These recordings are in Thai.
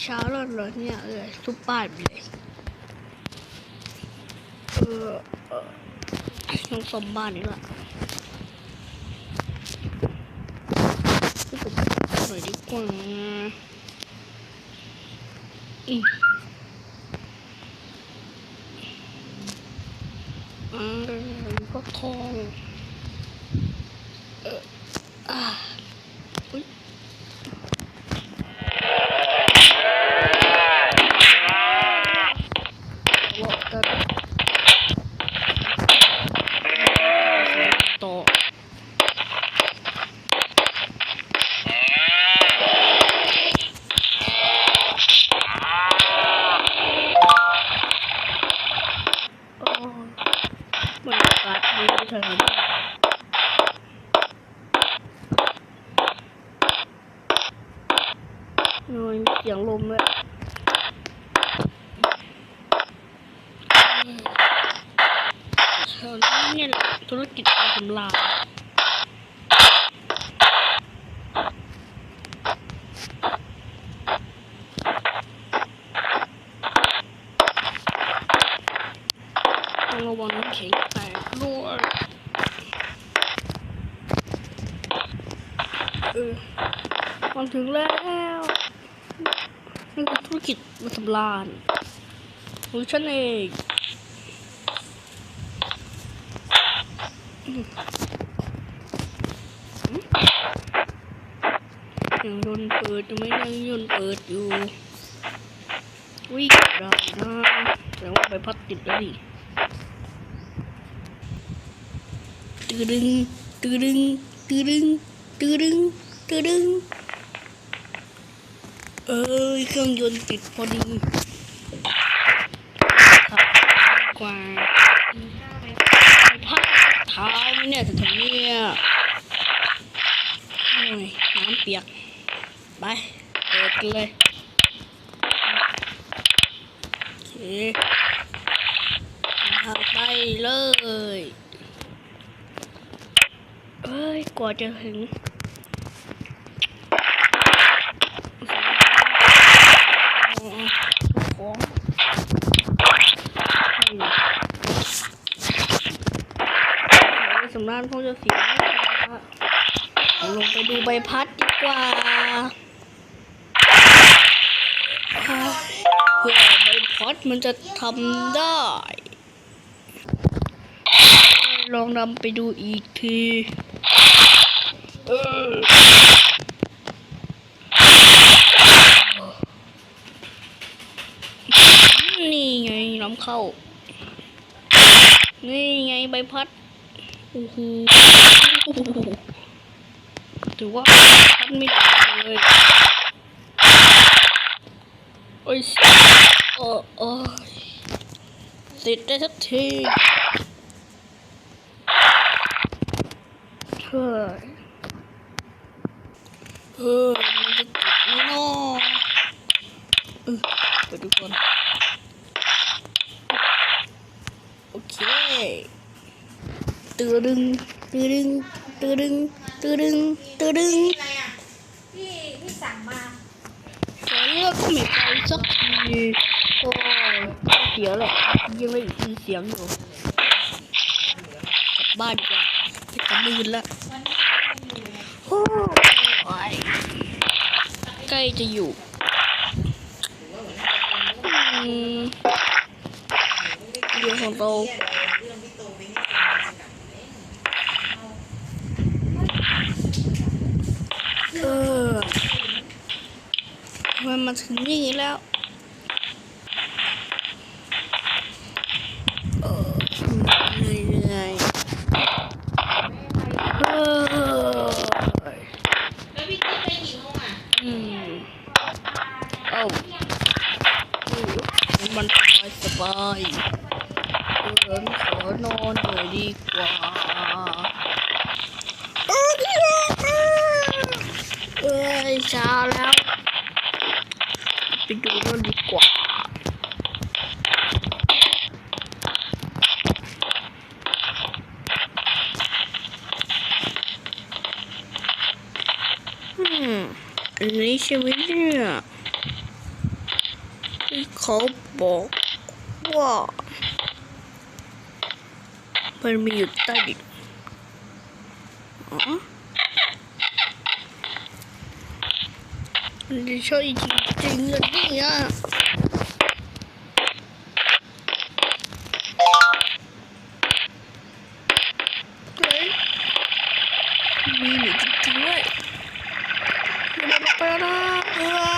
เช้าแล้วเหรอเนี่ยเออทุบบ้านไปเลยเออต้องซ่อมบ้านนี่แหละทุบหน่อยดีกว่าอืมอ่าก็ทองเอออ่าอุ๊ย ว่ากันต่อโอ้บรรยากาศดี เท่านั้นโอ้ยเสียงลมเลยแถวนี้เนี่ยแหละธุรกิจการทำลายต้อง ระวังน้ำแข็งแตกด้วยเออมันถึงแล้วนี่คือธุรกิจมาทำลายของฉันเองยังยนต์เปิดยังไม่ยังยนต์เปิดอยู่วิ่งได้นะแต่ว่าไปพัดติดแล้วดิ ตืดึงตืดึงตืดึงตืดึงตืดึง เอ้ยเครื่องยนต์ติดพอดีขับกว่าพัดเท้าไหมเนี่ยถึงเนี่ยน้ำเปียก ไปเปิดกันเลยโอเคทาไปเลย้ยกว่าจะถึงของสำนักคงจะเสียแล้วเอาลงไปดูใบพัดดีกว่าเพื่อใบพัดมันจะทำได้ ลองนำไปดูอีกที นี่ไงน้ำเข้า นี่ไงใบพัดโอ้โหถือว่าทันไม่ได้เลยโอ้ยโอ้โอ้ติดได้สักทีเฮ้ยเออมันจะติดไหม่นอเอ อไปดูก่อนโอเคตือดึงตือดึงตือดึงตือดึงตือดึงอะไรอะที่ที่สั่งมาตอนนี้ก็ไม่ไปสักทีโอ้ยเสียแหละยังไม่ได้ยินเสียงอยู่กลับบ้านดีกว่าไม่กลับมืนละวันนี้ยังอยู่โอ้ยใกล้จะอยู่ อืมเรื่องของโตเออมันมาถึงนี่แล้ว เออเหนื่อยๆเออ แล้วพี่ติ๊กไปกี่โมงอะ อืมเอ้ามันสบายสบายเออข อนอนหน่อยดีกว่าเอ้ยเช้าแล้ว ไปดูนั่นดีกว่าอืมอันนี้ชีวิตเนี่ยที่เขาบอกว่า มันมีอยู่ใต้ดินอ๋อมันจะใช่จริงๆเหรอเนี่ยเฮ้ยมีอยู่จริงๆด้วยไปแล้วเออ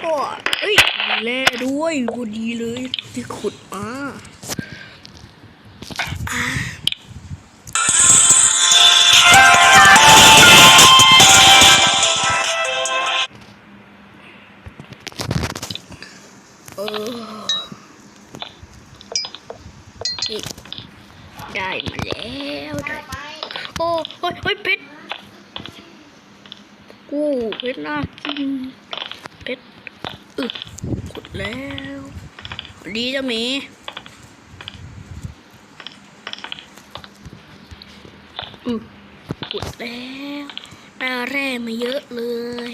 โอ้เอ้ยมีแร่ด้วยพอดีเลยที่ขุดมา กูเพชรน่ากินเพชรอึกขุดแล้วดีจะมีอืมขุดแล้วได้แร่มาเยอะเลย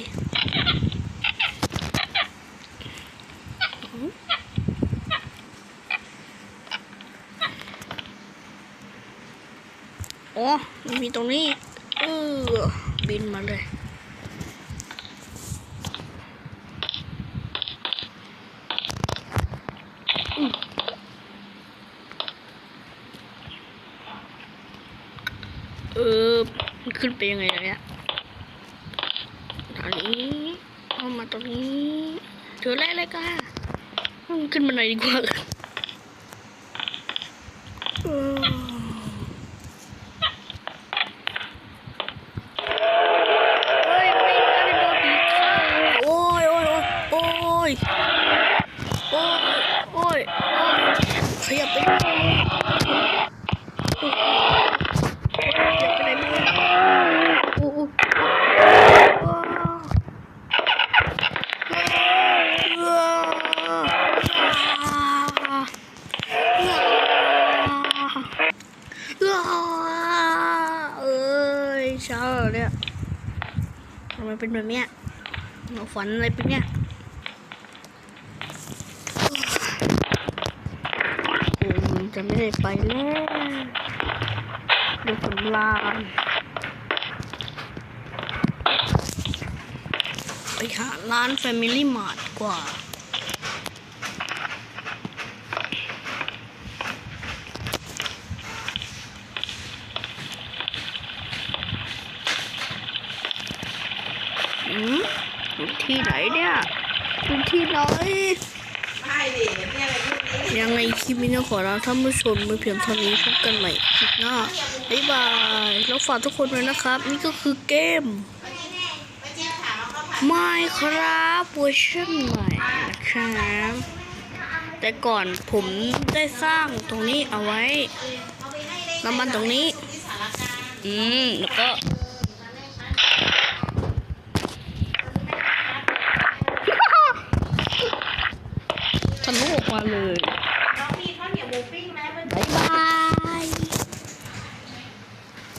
อ๋อมันมีตรงนี้เออบินมาเลย เออ มัน ขึ้นไปยังไงเนี่ยทางนี้เอามาตรงนี้เจอแล้วเลยก้าขึ้นบันไดดีกว่าเออเฮ้ยไม่ได้โดนผีเข้าโอ้ยโอ้ยโอ้ยโอ้ยโอ้ยโอ้ยขยับไปหน่อยขยับไปไหนไม่ได้โอ้โหเอ้ยเช้าแล้วเนี่ย ทำไมเป็นแบบเนี้ยฝันอะไรเป็นเนี้ยจะไม่ได้ไปแล้วดี๋ยวผมลาไปหาร้าน Family Mart ดีกว่า อืมอยู่ ที่ไหนเนี่ยอยู่ที่ไหนไม่ดิเนี่ยอะไรพวกนี้ยังไงคลิปนี้ก็ขอลาท่านผู้ชมไปเพียงเท่านี้พบกันใหม่คลิปหน้าบ๊ายบายแล้วฝากทุกคนด้วยนะครับ นี่ก็คือเกมไปเจี๊ยบถามว่าเขาผ่านไม่ครับเวอร์ชันใหม่นะครับแต่ก่อนผมได้สร้างตรงนี้เอาไว้เอาไปให้ได้น้ำมันตรงนี้ที่สารกลางอืม แล้วก็ ทะ